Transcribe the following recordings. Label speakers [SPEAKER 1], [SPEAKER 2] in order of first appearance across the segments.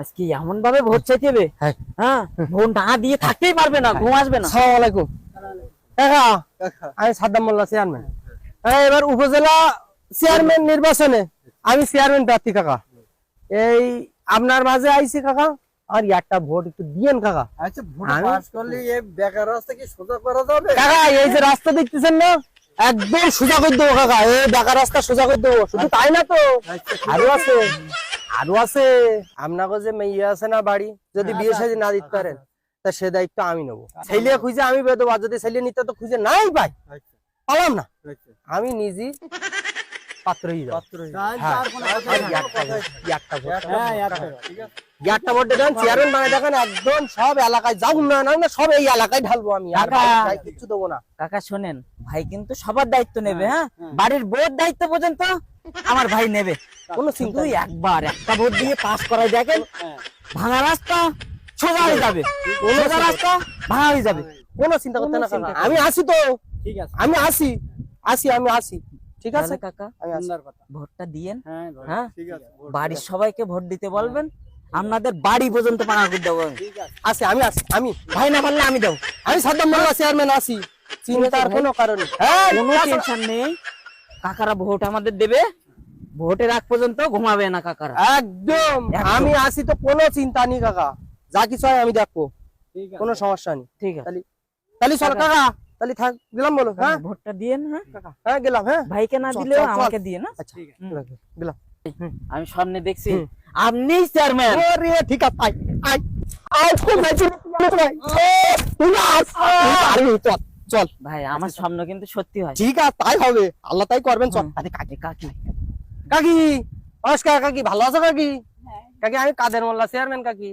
[SPEAKER 1] আজকে এমন ভাবে ভোট চাইতে হবে।
[SPEAKER 2] হ্যাঁ।
[SPEAKER 1] হ্যাঁ ভোট না দিয়ে থাকতেই পারবে না ঘুম আসবে না।
[SPEAKER 2] আসসালামু আলাইকুম কাকা আমি সাদ্দাম মোল্লা চেয়ারম্যান এবার উপজেলা চেয়ারম্যান নির্বাচনে আমি চেয়ারম্যান প্রার্থী কাকা। এই আপনার মাঝে আইছি কাকা। আর একটা ভোট একটু দিয়েন কাকা।
[SPEAKER 3] আচ্ছা ভোট পাস করলে এই বেকার রাস্তা কি সোজা করা যাবে?
[SPEAKER 2] কাকা এই যে রাস্তা দেখতেছেন না একদম সোজা করে দেবো কাকা। এই বেকার রাস্তা সোজা করে দেবো। শুধু তাই না তো?
[SPEAKER 3] আচ্ছা,
[SPEAKER 2] আরও আছে। আরও আছে। আপনাকে যে মেয়ে আছে না বাড়ি যদি বিয়ে সাজি না দিতে পারেন তা সে দায়িত্ব আমি নেব। ছেলে খুঁজে আমি বেদবো আর যদি ছেলে নিতে তো খুঁজে নাই পাই
[SPEAKER 3] আচ্ছা,
[SPEAKER 2] পালাম না।
[SPEAKER 3] আচ্ছা।
[SPEAKER 2] আমি নিজে হয়ে। হ্যাঁ। একটা।
[SPEAKER 3] হ্যাঁ,
[SPEAKER 2] দেন চেয়ারম্যান দেখেন একদম সব এলাকায় যা উন্নয়ন হয় না সব এই এলাকায় ঢালবো আমি। আর
[SPEAKER 1] কাকা।
[SPEAKER 2] দেবো না।
[SPEAKER 1] কাকা শোনেন ভাই কিন্তু সবার দায়িত্ব নেবে হ্যাঁ
[SPEAKER 3] হ্যাঁ।
[SPEAKER 1] বাড়ির বোর দায়িত্ব পর্যন্ত আমার ভাই নেবে।
[SPEAKER 2] কোনো চিন্তা
[SPEAKER 1] একবার একটা ভোট দিয়ে পাস করাই দেখেন
[SPEAKER 3] হ্যাঁ।
[SPEAKER 1] ভাঙা রাস্তা সোজা হয়ে যাবে। সোজা রাস্তা ভাঙা হয়ে যাবে।
[SPEAKER 2] কোনো চিন্তা করতে না আমি আসি তো।
[SPEAKER 3] ঠিক আছে।
[SPEAKER 2] আমি আসি। আসি আমি আসি। ঠিক আছে?
[SPEAKER 1] কাকা ভোটটা দিয়েন।
[SPEAKER 3] হ্যাঁ
[SPEAKER 1] হ্যাঁ? বাড়ির সবাইকে ভোট দিতে বলবেন। আপনাদের বাড়ি পর্যন্ত করে দেবো।
[SPEAKER 2] আসি আমি আসি আমি।
[SPEAKER 1] ভাই না পারলে আমি দেবো।
[SPEAKER 2] আমি সাদ্দাম মোল্লা চেয়ারম্যান আসি। চিন্তার। কোনো কারণ নেই। হ্যাঁ
[SPEAKER 1] কোনো টেনশন নেই। কাকারা ভোট আমাদের দেবে। ভোটের আগ পর্যন্ত ঘুমাবে না কাকারা।
[SPEAKER 2] একদম। আমি আসি তো কোনো চিন্তা নেই কাকা। যা কিছু হয় আমি দেখব। কোনো সমস্যা নেই।
[SPEAKER 1] ঠিক আছে।
[SPEAKER 2] তাহলে চল
[SPEAKER 1] কাকা।
[SPEAKER 2] কাকা। তাহলে থাক গেলাম বলো হ্যাঁ?
[SPEAKER 1] ভোটটা দিয়েন হ্যাঁ?
[SPEAKER 2] কাকা। হ্যাঁ গেলাম হ্যাঁ?
[SPEAKER 1] ভাইকে না
[SPEAKER 2] চল।
[SPEAKER 1] আমাকে দিয়ে না?
[SPEAKER 2] আচ্ছা
[SPEAKER 3] ঠিক আছে।
[SPEAKER 2] গেলাম
[SPEAKER 1] আমি সামনে দেখছি।
[SPEAKER 2] হুম।
[SPEAKER 1] আপনি চেয়ারম্যান।
[SPEAKER 2] ওরে ঠিক আছে আই আই আই খুব নাইছে ভাই। তুই না আস। আরে চল। চল।
[SPEAKER 1] ভাই আমার স্বপ্ন কিন্তু সত্যি হয়।
[SPEAKER 2] ঠিক আছে তাই হবে। আল্লাহ তাই করবেন চল। আরে কাকি
[SPEAKER 1] কাকি।
[SPEAKER 2] কাকি নমস্কার কাকি ভালো আছো কাকি? কাকি আমি কাদের মোল্লা চেয়ারম্যান কাকি?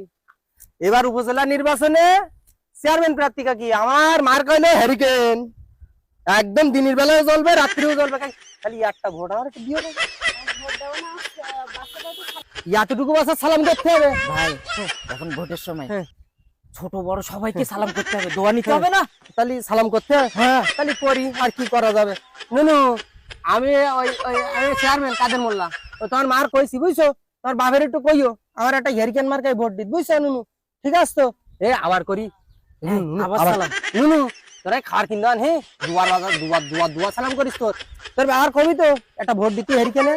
[SPEAKER 2] এবার উপজেলা নির্বাচনে চেয়ারম্যান প্রার্থী কাকি আমার মার কইলে হ্যারিকেন একদম দিনের বেলাও জ্বলবে রাত্রিও জ্বলবে। কাকি খালি একটা ভোট আমার একটু দিও কাকি। এতটুকু বাসার সালাম করতে হবে।
[SPEAKER 1] ভাই এখন ভোটের সময়।
[SPEAKER 2] হ্যাঁ।
[SPEAKER 1] ছোট বড় সবাইকে সালাম করতে হবে। দোয়া নিতে হবে না?
[SPEAKER 2] তাহলে সালাম করতে? হ্যাঁ। তাহলে করি আর কি করা যাবে? নুনু আমি ওই ওই আমি চেয়ারম্যান কাদের মোল্লা। তো তোমার মার কইছি বুঝছ? তোমার বাপের একটু কইও। আমার একটা হেরিকেন মার্কায় ভোট দিত বুঝছ নুনু? ঠিক আছে তো? এ আবার করি?
[SPEAKER 1] হ্যাঁ, আবার
[SPEAKER 2] আবার
[SPEAKER 1] সালাম।
[SPEAKER 2] নুনু তোরা খার কিনতে আন হ্যাঁ দুয়ার বাজার দুয়ার দুয়ার দুয়ার সালাম করিস তোর তোর আর কবি তো? একটা ভোট দিতি হেরিকেনে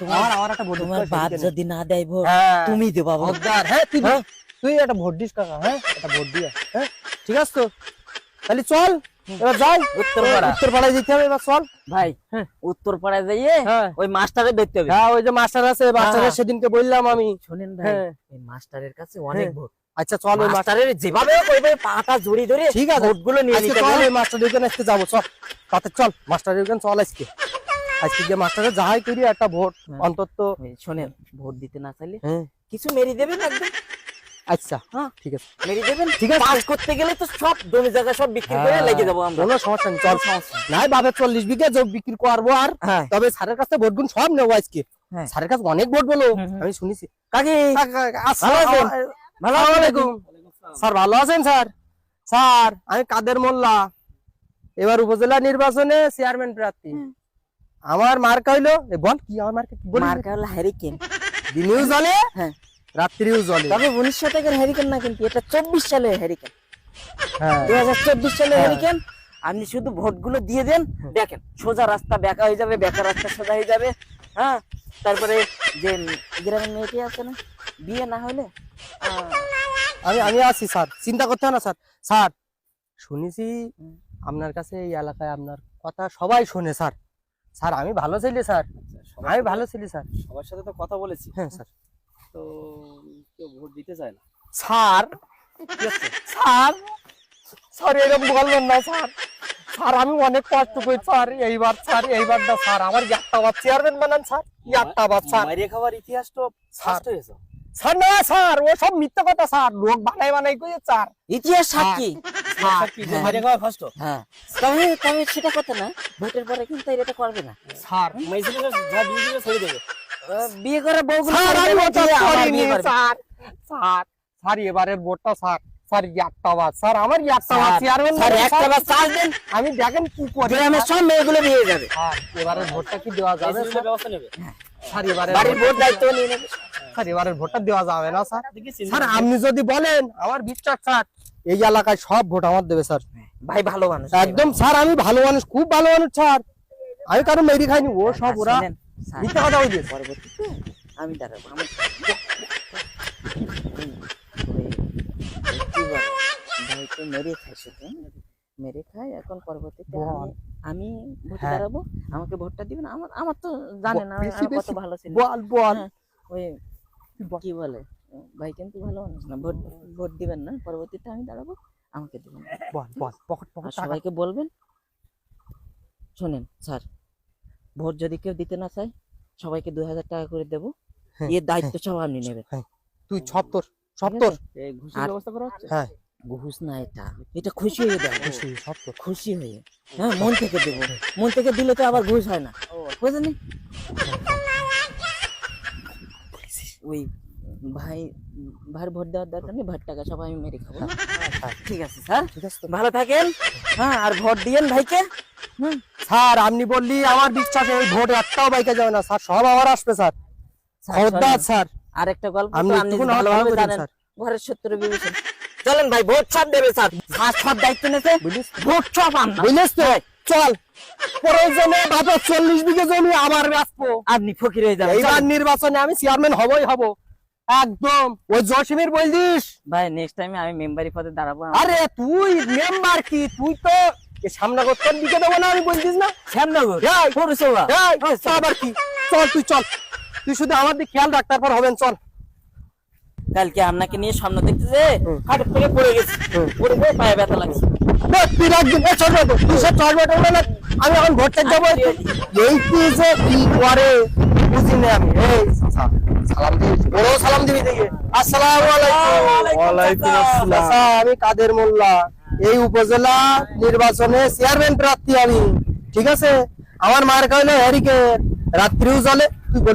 [SPEAKER 2] তোমার আমার একটা ভোট দিতে
[SPEAKER 1] তোমার বাদ যদি না দেয় ভোট
[SPEAKER 2] হ্যাঁ।
[SPEAKER 1] তুমি দেবা
[SPEAKER 2] ভোটদার হ্যাঁ তুই। তুই একটা ভোট দিস কাকা হ্যাঁ? একটা ভোট দিয়ে হ্যাঁ? ঠিক আছে তো? তাহলে চল এবার যাই।
[SPEAKER 1] উত্তরপাড়া।
[SPEAKER 2] উত্তর পাড়ায় যেতে হবে এবার চল।
[SPEAKER 1] ভাই
[SPEAKER 2] হ্যাঁ।
[SPEAKER 1] উত্তর পাড়ায় যাইয়ে
[SPEAKER 2] হ্যাঁ।
[SPEAKER 1] ওই মাস্টারে ধরতে হবে।
[SPEAKER 2] হ্যাঁ ওই যে মাস্টার আছে মাস্টারের
[SPEAKER 1] হ্যাঁ।
[SPEAKER 2] সেদিনকে বললাম আমি।
[SPEAKER 1] শোনেন ভাই এই মাস্টারের কাছে অনেক। ভোট।
[SPEAKER 2] আচ্ছা চল ওই
[SPEAKER 1] মাস্টারের যেভাবে হোক ওইভাবে পাটা জড়ি ধরে
[SPEAKER 2] ঠিক আছে।
[SPEAKER 1] ভোটগুলো নিয়ে নিতে
[SPEAKER 2] চল ওই মাস্টার ওখানে আজকে যাব চল। তাতে চল মাস্টার ওখানে চল আজকে। আজকে যে মাস্টারের যাহাই করি একটা ভোট। অন্তত
[SPEAKER 1] শোনেন ভোট দিতে না চাইলে কিছু মেরে দেবেন একদম।
[SPEAKER 2] আচ্ছা
[SPEAKER 1] হ্যাঁ।
[SPEAKER 2] ঠিক আছে।
[SPEAKER 1] মেরে দেবেন।
[SPEAKER 2] ঠিক আছে।
[SPEAKER 1] পাস করতে গেলে তো সব জমি জায়গা সব বিক্রি করে
[SPEAKER 2] হ্যাঁ।
[SPEAKER 1] লেগে যাব আমরা।
[SPEAKER 2] কোনো সমস্যা নেই চল।
[SPEAKER 1] সমস্যা নাই।
[SPEAKER 2] বাপের চল্লিশ বিঘা জব বিক্রি করব আর।
[SPEAKER 1] হ্যাঁ।
[SPEAKER 2] তবে স্যারের কাছে ভোট গুণ সব নেব আজকে। স্যারের কাছে অনেক ভোট বলো
[SPEAKER 1] হুম, হুম।
[SPEAKER 2] আমি শুনেছি।
[SPEAKER 1] কাকি
[SPEAKER 2] ভালো আলাইকুম। স্যার ভালো আছেন স্যার? স্যার আমি কাদের মোল্লা। এবার উপজেলা নির্বাচনে চেয়ারম্যান প্রার্থী। আমার মার্কা হইল বল কি আমার মার্কা?
[SPEAKER 1] মার্কা হলো হ্যারিকেন
[SPEAKER 2] দিনেও জলে
[SPEAKER 1] হ্যাঁ।
[SPEAKER 2] রাত্রিও জলে
[SPEAKER 1] তবে উনিশ শতকের হ্যারিকেন না কিন্তু এটা চব্বিশ সালের হ্যারিকেন
[SPEAKER 2] হ্যাঁ।
[SPEAKER 1] দুই হাজার চব্বিশ
[SPEAKER 2] হ্যাঁ।
[SPEAKER 1] হ্যারিকেন আপনি শুধু ভোটগুলো দিয়ে দেন দেখেন সোজা রাস্তা বেঁকা হয়ে যাবে বেঁকা রাস্তা সোজা হয়ে যাবে হ্যাঁ? তারপরে যে গ্রামের মেয়েটি আছে না বিয়ে না হলে
[SPEAKER 2] আমি আমি আছি স্যার। চিন্তা করতে না স্যার। স্যার শুনেছি আপনার কাছে এই এলাকায় আপনার কথা সবাই শোনে স্যার। স্যার আমি ভালো ছেলে স্যার। আমি ভালো ছেলে স্যার।
[SPEAKER 3] সবার সাথে তো কথা বলেছি।
[SPEAKER 2] হ্যাঁ স্যার।
[SPEAKER 3] তো কেউ ভোট দিতে চায় না।
[SPEAKER 2] স্যার স্যার স্যার এরকম বলবেন না স্যার। স্যার আমি অনেক কষ্ট করি স্যার। এইবার স্যার এইবারটা স্যার। আমার একটা বার চেয়ারম্যান বানান স্যার। একটা বার স্যার।
[SPEAKER 3] মাইরে খাওয়ার ইতিহাস তো ফার্স্ট হয়েছে।
[SPEAKER 2] স্যার না স্যার ও সব মিথ্যা কথা স্যার। লোক বানাই বানাই করে স্যার।
[SPEAKER 1] ইতিহাস সাক্ষী
[SPEAKER 2] স্যার
[SPEAKER 1] হ্যাঁ।
[SPEAKER 3] মাইরে খাওয়া ফার্স্ট
[SPEAKER 1] হ্যাঁ। তবে তবে সেটা কথা না। ভোটের পরে কিন্তু এটা করবে না।
[SPEAKER 2] স্যার।
[SPEAKER 3] মাইসিনে যা দিয়ে দিবে ছেড়ে দেবে।
[SPEAKER 1] বিয়ে করে বউগুলো
[SPEAKER 2] স্যার আমি ওটা করিনি। Sir sir. ভোটটা স্যার স্যার একটা বার স্যার আমার একটা বার
[SPEAKER 1] স্যার,
[SPEAKER 2] চেয়ারম্যান
[SPEAKER 1] স্যার একটা চার্জ দেন
[SPEAKER 2] আমি দেখেন কি করি।
[SPEAKER 1] গ্রামের সব মেয়েগুলো বিয়ে যাবে।
[SPEAKER 2] স্যার এবারের ভোটটা কি দেওয়া যাবে স্যার?
[SPEAKER 3] ব্যবস্থা নেবে।
[SPEAKER 2] স্যার এবারে
[SPEAKER 1] বাড়ির ভোট দায়িত্ব নিয়ে নেবে।
[SPEAKER 2] স্যার এবারের ভোটটা দেওয়া যাবে না স্যার। স্যার আপনি যদি বলেন আমার বিশ্বাস স্যার এই এলাকায় সব ভোট আমার দেবে স্যার।
[SPEAKER 1] ভাই ভালো মানুষ।
[SPEAKER 2] একদম স্যার আমি ভালো মানুষ খুব ভালো মানুষ স্যার। আমি কারও মেরি খাইনি ও সব ওরা
[SPEAKER 1] স্যার,
[SPEAKER 2] মিথ্যা কথা বলছে
[SPEAKER 1] পরবর্তীতে আমি দাঁড়াবো। আমি ওই- ওই কি বলে, ভাই তো মেরে খায় শুধু? মেরে খায় এখন পরবর্তীতে আমি ভোটে
[SPEAKER 2] হ্যাঁ।
[SPEAKER 1] দাঁড়াবো। আমাকে ভোটটা দিবেন। আমার আমার তো আমি
[SPEAKER 2] বেশি
[SPEAKER 1] কত ভালো ছিল।
[SPEAKER 2] বল বল।
[SPEAKER 1] হ্যাঁ, ওই কি বলে? ভাই কিন্তু ভালো মানুষ না। ভোট ভোট দিবেন না। পরবর্তীতে আমি দাঁড়াবো। আমাকে দিবেন।
[SPEAKER 2] বল বল। পকেট পকেট
[SPEAKER 1] সবাইকে বলবেন? শোনেন স্যার। ভোট যদি কেউ দিতে না চায় সবাইকে দুই হাজার টাকা করে দেবো।
[SPEAKER 2] হ্যাঁ,
[SPEAKER 1] এর দায়িত্ব সব আপনি নেবেন।
[SPEAKER 2] তুই সব তোর সব তোর।
[SPEAKER 1] আছে?
[SPEAKER 3] এই ঘুষের
[SPEAKER 1] আর-
[SPEAKER 3] ব্যবস্থা করা হচ্ছে?
[SPEAKER 2] হ্যাঁ।
[SPEAKER 1] ঘুষ না এটা এটা খুশি হয়ে দেয়
[SPEAKER 2] খুশি, সব
[SPEAKER 1] খুশি হয়ে হ্যাঁ মন থেকে দেবো। মন থেকে দিলে তো আবার ঘুষ হয় না। বুঝলেন ওই ভাই ভাইয়ের ভোট দেওয়ার দরকার নেই ভাইয়ের টাকা সবাই আমি মেরে খাব।
[SPEAKER 2] হ্যাঁ,
[SPEAKER 1] ঠিক আছে স্যার।
[SPEAKER 2] ঠিক আছে।
[SPEAKER 1] ভালো থাকেন। হ্যাঁ আর ভোট দিয়েন ভাইকে।
[SPEAKER 2] স্যার আপনি বললি আমার বিশ্বাসে এই ভোট একটাও বাইকে যাবে না স্যার সব আবার আসবে স্যার। খবরদার স্যার।
[SPEAKER 1] আর একটা গল্প
[SPEAKER 2] আপনি
[SPEAKER 1] ভালোভাবে জানেন
[SPEAKER 2] স্যার।
[SPEAKER 1] ঘরের শত্রু বিভীষণ চলেন ভাই ভোট সব দেবে স্যার। স্যার সব দায়িত্ব
[SPEAKER 2] বুঝলিস?
[SPEAKER 1] ভোট সব আমরা
[SPEAKER 2] বুঝলিস তো? চল। প্রয়োজনে ভাবে চল্লিশ বিঘে জমি আবার বেচবো।
[SPEAKER 1] আপনি ফকির হয়ে যাবেন
[SPEAKER 2] এইবার নির্বাচনে আমি চেয়ারম্যান হবই হব। একদম। ওই জসিমের বলদিস
[SPEAKER 1] ভাই নেক্সট টাইমে আমি মেম্বারি পদে দাঁড়াবো।
[SPEAKER 2] আরে তুই মেম্বার কি? তুই তো করতেন দিকে দেবো না আমি বলছিস না?
[SPEAKER 1] শ্যামনগর পৌরসভা
[SPEAKER 2] আবার কি? চল তুই চল। তুই শুধু আমার দিকে খেয়াল রাখ তারপর হবেন চল।
[SPEAKER 1] কালকে আপনাকে নিয়ে সামনে পড়ে গেছে। পড়ে গিয়ে পায়ে ব্যথা লাগছে।
[SPEAKER 2] তুই রাখবি তুই সব না। আমি এখন ভোট চাইতে যাব। এই কি যে কি করে বুঝি না আমি। এই সালাম দিবি। বড় সালাম দিবি দেখে। আসসালামু আলাইকুম।
[SPEAKER 3] ওয়ালাইকুম আসসালাম।
[SPEAKER 2] আমি কাদের মোল্লা? এই উপজেলা নির্বাচনে চেয়ারম্যান প্রার্থী আমি ঠিক আছে? আমার মার কারণে হ্যারিকেন রাত্রিও জ্বলে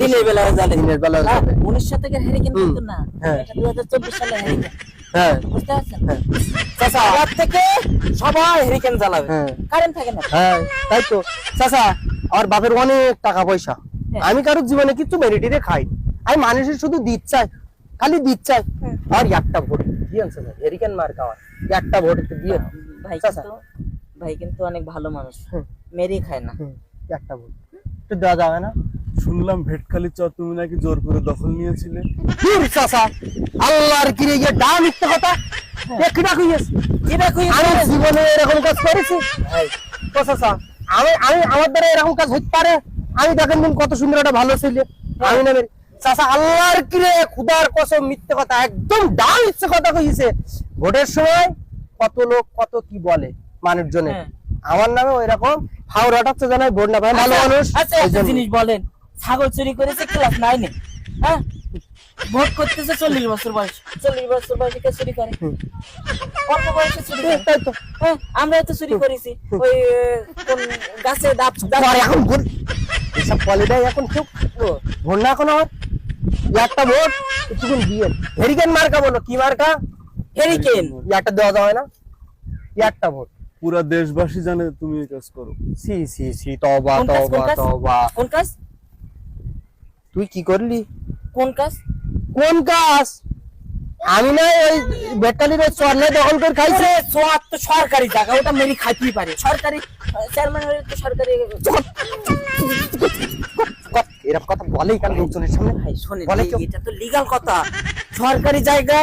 [SPEAKER 1] দিনের বেলায় জ্বলে।
[SPEAKER 2] দিনের বেলা
[SPEAKER 1] হ্যাঁ, উনিশশো থেকে হ্যারিকেন কিন্তু না।
[SPEAKER 2] হ্যাঁ।
[SPEAKER 1] এটা দুই হাজার চব্বিশ সালে হ্যারিকেন
[SPEAKER 2] হ্যাঁ।
[SPEAKER 1] বুঝতে পারছেন। চাচা রাত থেকে সবাই হ্যারিকেন জ্বালাবে। কারেন্ট থাকে না।
[SPEAKER 2] তাই তো। চাচা আমার বাপের অনেক টাকা পয়সা। আমি কারোর জীবনে কিছু মেরিটিরে খাই আমি মানুষের শুধু দিত চাই খালি দিত চাই
[SPEAKER 1] হ্যাঁ।
[SPEAKER 2] আর একটা ভোট দিয়েন চাচা হেরিকেন মার খাওয়ার একটা ভোট একটু দিয়ে
[SPEAKER 1] ভাই কিন্তু ভাই কিন্তু অনেক ভালো মানুষ। মেরে খায় না।
[SPEAKER 2] একটা ভোট। একটু দেওয়া যাবে না?
[SPEAKER 3] শুনলাম ভেটখালি চর তুমি নাকি জোর করে দখল নিয়েছিলে।
[SPEAKER 2] দূর চাচা। আল্লাহর কিরে গিয়ে ডা মিথ্যে কথা। একটু
[SPEAKER 1] এটা কই
[SPEAKER 2] আমি জীবনে এরকম কাজ করেছি। তো চাচা আমি আমি আমার দ্বারা এরকম কাজ হতে পারে? আমি দেখেন কত সুন্দর একটা ভালো ছেলে। আমি না মেরে- চাচা আল্লাহর কিরে খুদার কসম মিথ্যে কথা একদম ডাল ইচ্ছে কথা কইছে। ভোটের সময় কত লোক কত কি বলে মানুষজনে?
[SPEAKER 1] হ্যাঁ।
[SPEAKER 2] আমার নামে ওই রকম ফাউর হঠাৎ জানাই ভোট না পাই ভালো
[SPEAKER 1] আচ্ছা,
[SPEAKER 2] মানুষ।
[SPEAKER 1] আচ্ছা। জিনিস বলেন ছাগল চুরি করেছে ক্লাস নাইনে হ্যাঁ? ভোট করতেছে চল্লিশ বছর বয়স। চল্লিশ বছর বয়সে কে চুরি করে। অল্প বয়সে চুরি করে?
[SPEAKER 2] তাই তো।
[SPEAKER 1] হ্যাঁ আমরা তো চুরি করেছি। ওই গাছে ডাব-
[SPEAKER 2] পরে এখন এসব পলিটাই এখন কেউ? ভোট না এখন আমার একটা ভোট দিয়ে হেরিকেন মার্কা বলো কি মার্কা?
[SPEAKER 1] হেরিকেন
[SPEAKER 2] একটা দেওয়া যাবে না। একটা ভোট।
[SPEAKER 3] পুরা দেশবাসী জানে তুমি এই কাজ করো।
[SPEAKER 2] সি সি সি তবা তবা তবা
[SPEAKER 1] কোন কাজ?
[SPEAKER 2] তুই কি করলি?
[SPEAKER 1] কোন কাজ?
[SPEAKER 2] কোন কাজ? আমি না ওই বেটালির চরলে দখল করে খাইছে।
[SPEAKER 1] সোয়াত তো সরকারি জায়গা ওটা মেরি খাইতেই পারে। সরকারি চেয়ারম্যান হলে তো সরকারি
[SPEAKER 2] এরকম কথা বলেই কাল লোকজনের সামনে?
[SPEAKER 1] ভাই
[SPEAKER 2] বলে
[SPEAKER 1] এটা তো লিগাল কথা। সরকারি জায়গা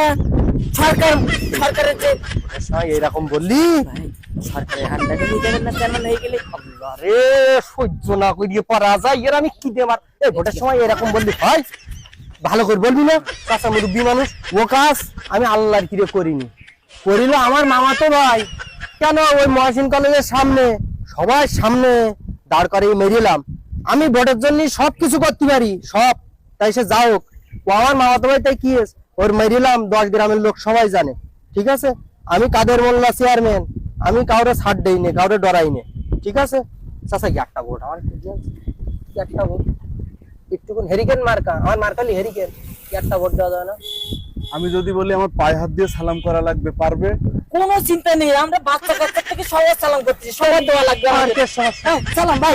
[SPEAKER 1] সরকার সরকারের যে
[SPEAKER 2] এরকম বললি?
[SPEAKER 1] সরকারের আন্ডারে নিয়ে যাবেন না চেয়ারম্যান হয়ে গেলে?
[SPEAKER 2] আরে সহ্য না করিয়ে পারা যায় এর আমি কি দেবার? এই ভোটের সময় এরকম বললি হয় ভালো করে বলবি না? চাষা মুরব্বী মানুষ ও কাজ আমি আল্লাহর কিরে করিনি। করিল আমার মামা তো ভাই। কেন ওই মহাসিন কলেজের সামনে? সবাই সামনে দাঁড় করে মেরিলাম আমি ভোটের জন্য সব কিছু করতে পারি, সব। তাই সে যাও হোক। ও আমার মামা তো ভাই তাই কি? ওর মেরিলাম দশ গ্রামের লোক সবাই জানে, ঠিক আছে? আমি কাদের মোল্লা চেয়ারম্যান আমি কাউরে ছাড় দেইনি, কাউরে ডরাইনি, ঠিক আছে? চাচা একটা ভোট, আমার কি? একটা ভোট। একটুকুন হেরিকেন মার্কা, আমার মার্কালি হেরিকেন একটা ভোট দেওয়া যায় না।
[SPEAKER 3] আমি যদি বলি আমার পায়ে হাত দিয়ে সালাম করা লাগবে, পারবে?
[SPEAKER 1] কোনো চিন্তা নেই আমরা বাচ্চা কাচ্চা থেকে সবার সালাম করতেছি সবার দোয়া লাগবে আমাদের? হ্যাঁ, সালাম ভাই।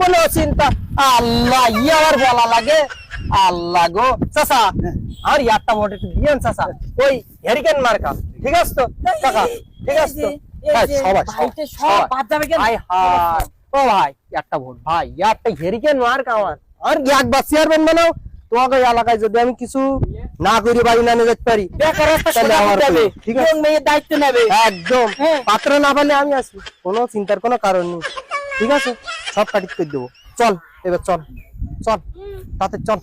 [SPEAKER 2] কোনো চিন্তা আল্লাহ ইয়ে বলা লাগে। আল্লাহ গো চাচা আর ইয়ারটা মোটে একটু দিয়েন চাচা। ওই হেরিকেন মার্কা ঠিক আছে তো? ঠিক আছে তো?
[SPEAKER 1] এই
[SPEAKER 2] ভাই,
[SPEAKER 1] যে,
[SPEAKER 2] সবাই
[SPEAKER 1] সব বাদ যাবে কেন?
[SPEAKER 2] হাই হাই ও ভাই একটা ভোট ভাই ইয়ারটা হেরিকেন মার্কা আমার। আর একবার চেয়ারম্যান বানাও। তোমাকে এলাকায় যদি আমি কিছু না করে বাড়ি না নিয়ে যেতে পারি ঠিক আছে।
[SPEAKER 1] মেয়ের দায়িত্ব নেবে?
[SPEAKER 2] একদম।
[SPEAKER 1] হ্যাঁ।
[SPEAKER 2] পাত্র না পেলে আমি আসি কোনো চিন্তার কোনো কারণ নেই। ঠিক আছে? সব কাটিক করে দেবো। চল এবার চল। চল তাতে চল।